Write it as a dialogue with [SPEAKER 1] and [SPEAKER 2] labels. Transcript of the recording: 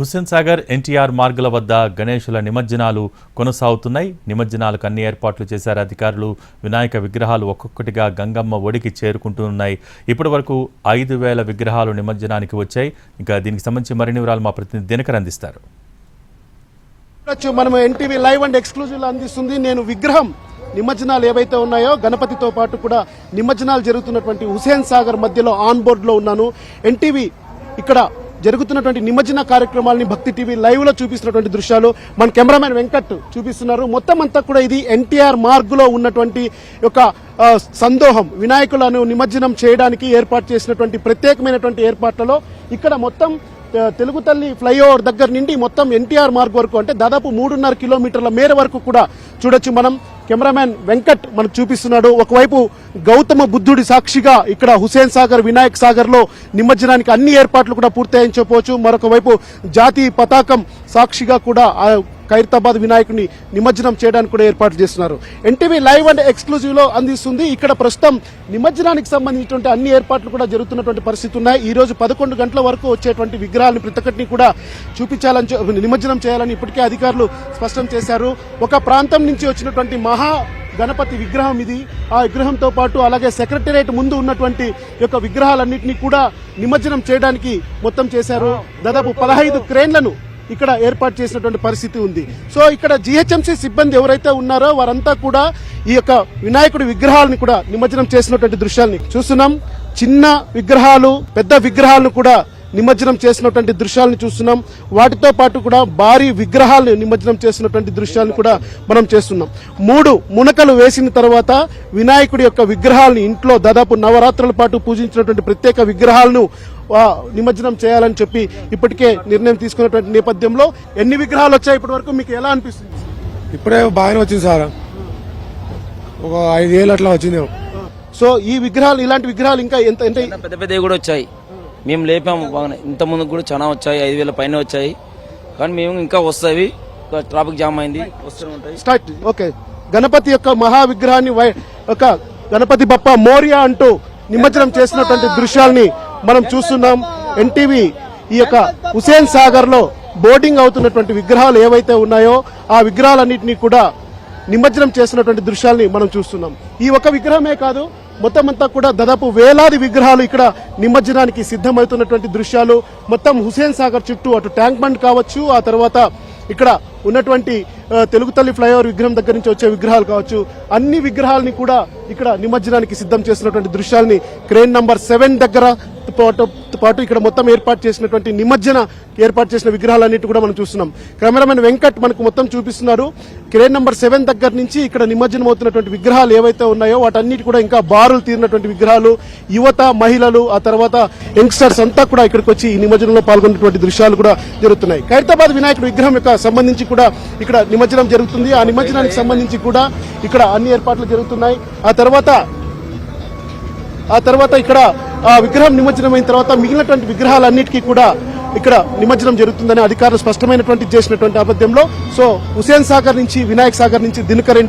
[SPEAKER 1] హుస్సేన్ సాగర్ ఎన్టీఆర్ మార్గుల వద్ద గణేషుల నిమజ్జనాలు కొనసాగుతున్నాయి. నిమజ్జనాలకు అన్ని ఏర్పాట్లు చేశారు అధికారులు. వినాయక విగ్రహాలు ఒక్కొక్కటిగా గంగమ్మ ఒడికి చేరుకుంటున్నాయి. ఇప్పటి వరకు ఐదు వేల విగ్రహాలు నిమజ్జనానికి వచ్చాయి. ఇంకా దీనికి సంబంధించి మరిన్ని వివరాలు మా ప్రతినిధి దినకర్ అందిస్తారు.
[SPEAKER 2] మనం ఎన్టీవీ లైవ్ అండ్ ఎక్స్క్లూజివ్ అందిస్తుంది. నేను విగ్రహం నిమజ్జనాలు ఏవైతే ఉన్నాయో గణపతితో పాటు కూడా నిమజ్జనాలు జరుగుతున్నటువంటి హుసేన్ సాగర్ మధ్యలో ఆన్ బోర్డులో ఉన్నాను. ఎన్టీవీ ఇక్కడ జరుగుతున్నటువంటి నిమజ్జన కార్యక్రమాలని భక్తి టీవీ లైవ్లో చూపిస్తున్నటువంటి దృశ్యాలు. మన కెమెరామెన్ వెంకట్ చూపిస్తున్నారు. మొత్తం అంతా కూడా ఇది ఎన్టీఆర్ మార్గులో ఉన్నటువంటి ఒక సందోహం. వినాయకులను నిమజ్జనం చేయడానికి ఏర్పాటు చేసినటువంటి ప్రత్యేకమైనటువంటి ఏర్పాట్లలో ఇక్కడ మొత్తం తెలుగు తల్లి ఫ్లైఓవర్ దగ్గర నుండి మొత్తం ఎన్టీఆర్ మార్గ్ వరకు అంటే దాదాపు మూడున్నర కిలోమీటర్ల మేర వరకు కూడా చూడొచ్చు మనం. కెమెరామ్యాన్ వెంకట్ మనకు చూపిస్తున్నాడు. ఒకవైపు గౌతమ బుద్ధుడి సాక్షిగా ఇక్కడ హుసేన్ సాగర్ వినాయక్ సాగర్లో నిమజ్జనానికి అన్ని ఏర్పాట్లు కూడా పూర్తయ్యని చెప్పవచ్చు. మరొక వైపు జాతీయ పతాకం సాక్షిగా కూడా ఖైరతాబాద్ వినాయకుని నిమజ్జనం చేయడానికి కూడా ఏర్పాట్లు చేస్తున్నారు. ఎన్టీవీ లైవ్ అండ్ ఎక్స్క్లూజివ్లో అందిస్తుంది. ఇక్కడ ప్రస్తుతం నిమజ్జనానికి సంబంధించినటువంటి అన్ని ఏర్పాట్లు కూడా జరుగుతున్నటువంటి పరిస్థితి ఉన్నాయి. ఈ రోజు పదకొండు గంటల వరకు వచ్చేటువంటి విగ్రహాలను ప్రతి ఒక్కటిని కూడా చూపించాలని నిమజ్జనం చేయాలని ఇప్పటికే అధికారులు స్పష్టం చేశారు. ఒక ప్రాంతం నుంచి వచ్చినటువంటి మహా గణపతి విగ్రహం ఇది. ఆ విగ్రహంతో పాటు అలాగే సెక్రటేరియట్ ముందు ఉన్నటువంటి ఈ యొక్క విగ్రహాలన్నింటినీ కూడా నిమజ్జనం చేయడానికి మొత్తం చేశారు. దాదాపు పదహైదు క్రేన్లను ఇక్కడ ఏర్పాటు చేసినటువంటి పరిస్థితి ఉంది. సో ఇక్కడ జిహెచ్ఎంసీ సిబ్బంది ఎవరైతే ఉన్నారో వారంతా కూడా ఈ యొక్క వినాయకుడి విగ్రహాలను కూడా నిమజ్జనం చేసినటువంటి దృశ్యాల్ని చూస్తున్నాం. చిన్న విగ్రహాలు పెద్ద విగ్రహాలను కూడా నిమజ్జనం చేసినటువంటి దృశ్యాలను చూస్తున్నాం. వాటితో పాటు కూడా భారీ విగ్రహాలను నిమజ్జనం చేసినటువంటి దృశ్యాలను కూడా మనం చేస్తున్నాం. మూడు మునకలు వేసిన తర్వాత వినాయకుడి యొక్క విగ్రహాలను ఇంట్లో దాదాపు నవరాత్రుల పాటు పూజించినటువంటి ప్రత్యేక విగ్రహాలను నిమజ్జనం చేయాలని చెప్పి ఇప్పటికే నిర్ణయం తీసుకున్నటువంటి నేపథ్యంలో ఎన్ని విగ్రహాలు వచ్చాయి ఇప్పటి వరకు? మీకు ఎలా అనిపిస్తుంది?
[SPEAKER 3] ఇప్పుడే బాగానే వచ్చింది సార్. ఒక ఐదు ఏళ్ళు అట్లా వచ్చింది
[SPEAKER 2] సో ఈ విగ్రహాలు ఇలాంటి విగ్రహాలు ఇంకా ఎంత అంటే
[SPEAKER 4] చాలా పెద్ద పెద్దవి కూడా వచ్చాయి. మేము లేపాము బాగానే. ఇంత ముందు కూడా చాలా వచ్చాయి ఐదు వేల పైన వచ్చాయి. కానీ మేము ఇంకా వస్తాయి. ట్రాఫిక్ జామ్ అయింది వస్తూనే ఉంటాయి.
[SPEAKER 2] స్టార్ట్ ఓకే గణపతి యొక్క మహా విగ్రహాన్ని వై- ఒక గణపతి బప్ప మోరియా అంటూ నిమజ్జనం చేసినటువంటి దృశ్యాల్ని మనం చూస్తున్నాం. ఎన్టీవీ ఈ యొక్క హుసేన్ సాగర్లో బోర్డింగ్ అవుతున్నటువంటి విగ్రహాలు ఏవైతే ఉన్నాయో ఆ విగ్రహాలన్నింటినీ కూడా నిమజ్జనం చేసినటువంటి దృశ్యాల్ని మనం చూస్తున్నాం. ఈ ఒక విగ్రహమే కాదు మొత్తం అంతా కూడా దాదాపు వేలాది విగ్రహాలు ఇక్కడ నిమజ్జనానికి సిద్ధమవుతున్నటువంటి దృశ్యాలు. మొత్తం హుసేన్ సాగర్ చుట్టూ అటు ట్యాంక్ బండ్ కావచ్చు ఆ తర్వాత ఇక్కడ ఉన్నటువంటి తెలుగు తల్లి ఫ్లైఓవర్ విగ్రహం దగ్గర నుంచి వచ్చే విగ్రహాలు కావచ్చు. అన్ని విగ్రహాలని కూడా ఇక్కడ నిమజ్జనానికి సిద్ధం చేసినటువంటి దృశ్యాల్ని క్రేన్ నంబర్ సెవెన్ దగ్గర పాటు పాటు ఇక్కడ మొత్తం ఏర్పాటు చేసినటువంటి నిమజ్జన ఏర్పాటు చేసిన విగ్రహాలన్నిటి కూడా మనం చూస్తున్నాం. కెమెరామెన్ వెంకట్ మనకు మొత్తం చూపిస్తున్నారు. క్రేన్ నెంబర్ సెవెన్ దగ్గర నుంచి ఇక్కడ నిమజ్జనం అవుతున్నటువంటి విగ్రహాలు ఏవైతే ఉన్నాయో వాటన్నిటి కూడా ఇంకా బారులు తీరినటువంటి విగ్రహాలు యువత మహిళలు ఆ తర్వాత యంగ్స్టర్స్ అంతా కూడా ఇక్కడికి వచ్చి ఈ నిమజ్జనంలో పాల్గొన్నటువంటి దృశ్యాలు కూడా జరుగుతున్నాయి. ఖైరతాబాద్ వినాయకుడు విగ్రహం యొక్క సంబంధించి కూడా ఇక్కడ నిమజ్జనం జరుగుతుంది. ఆ నిమజ్జనానికి సంబంధించి కూడా ఇక్కడ అన్ని ఏర్పాట్లు జరుగుతున్నాయి. ఆ తర్వాత ఆ తర్వాత ఇక్కడ విగ్రహం నిమజ్జనం అయిన తర్వాత మిగిలినటువంటి విగ్రహాలన్నిటికీ కూడా ఇక్కడ నిమజ్జనం జరుగుతుందని అధికారులు స్పష్టమైనటువంటి చేసినటువంటి నేపథ్యంలో సో హుసేన్ సాగర్ నుంచి వినాయక్ సాగర్ నుంచి దినకరెంట్